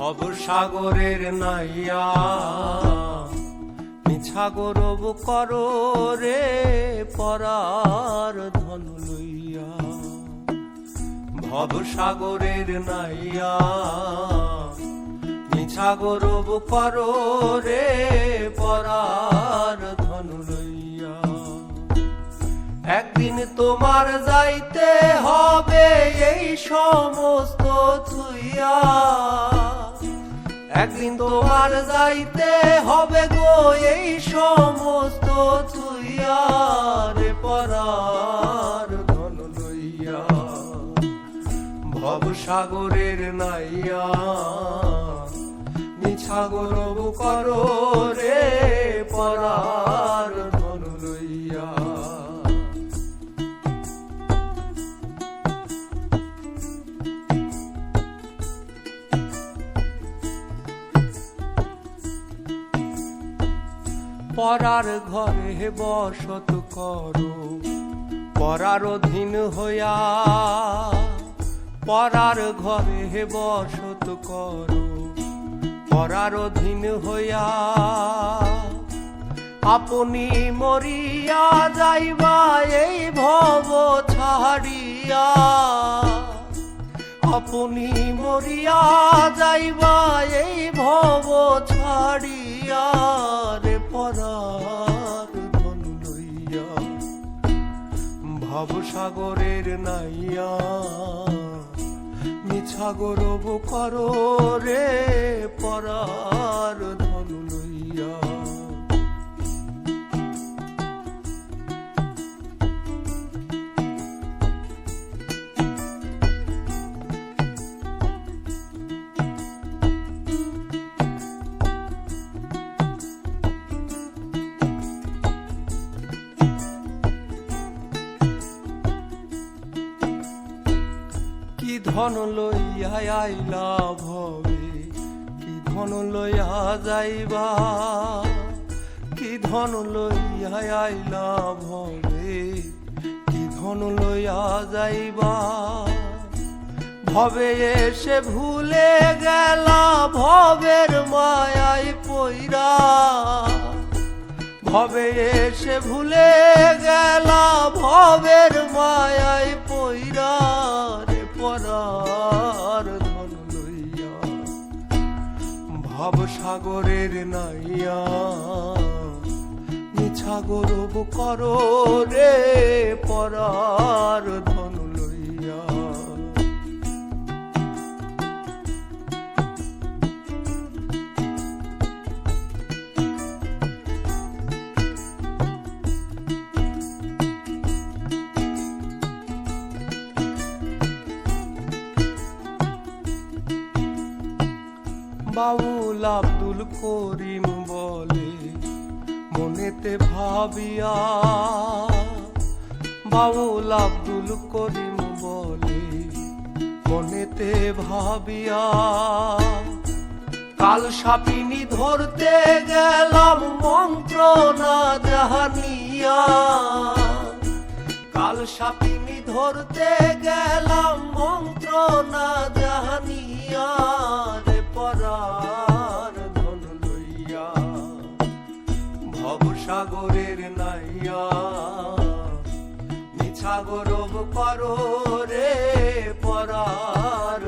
ভব সাগরের নাইয়া। মিছা গরব করো রে পরার ধন লইয়া। ভব সাগরের নাইয়া। মিছা গরব করো রে পরার ধন লইয়া। একদিন তোমার যাইতে হবে এই সমস্ত থুইয়া। একদিন তোমার যাইতে হবে গো এই সমস্ত চুইয়ারে পরার ধন লইয়া। ভব সাগরের নাইয়া নিছাগর করো রে পরার পরার ঘরে বসত করো। পরার অধীন হইয়া পরার ঘরে বসত করো। পরার অধীন হইয়া আপনি মরিয়া যাইবা, এই ভব ছাড়িয়া। আপনি মরিয়া যাইবা, এই ভব সাগরের নাইয়া। মিছা গরব করো রে পরার কি ধন লইয়া আইলা ভবে? কি ধন লইয়া যাইবা? কি ধন লইয়া আইলা ভবে? কি ধন লইয়া যাইবা? ভবে এসে ভুলে গেলা, ভবের মায়াই পইরা। ভবে এসে ভুলে গেলা, ভবের মায়াই পইরা। রে পরার ধন লইয়া ভব সাগরের নাইয়া নিছাগর করে পরার ধন বাউল আব্দুল করিম বলে, মনেতে ভাবিয়া বাউল আব্দুল করিম বলে, মনেতে ভাবিয়া কাল সাপিনী ধরতে গেলাম মন্ত্র না জাহানিয়া কাল সাপিনী ধরতে গেলাম মন্ত্র না জাহানিয়া সাগরব পর রে পরার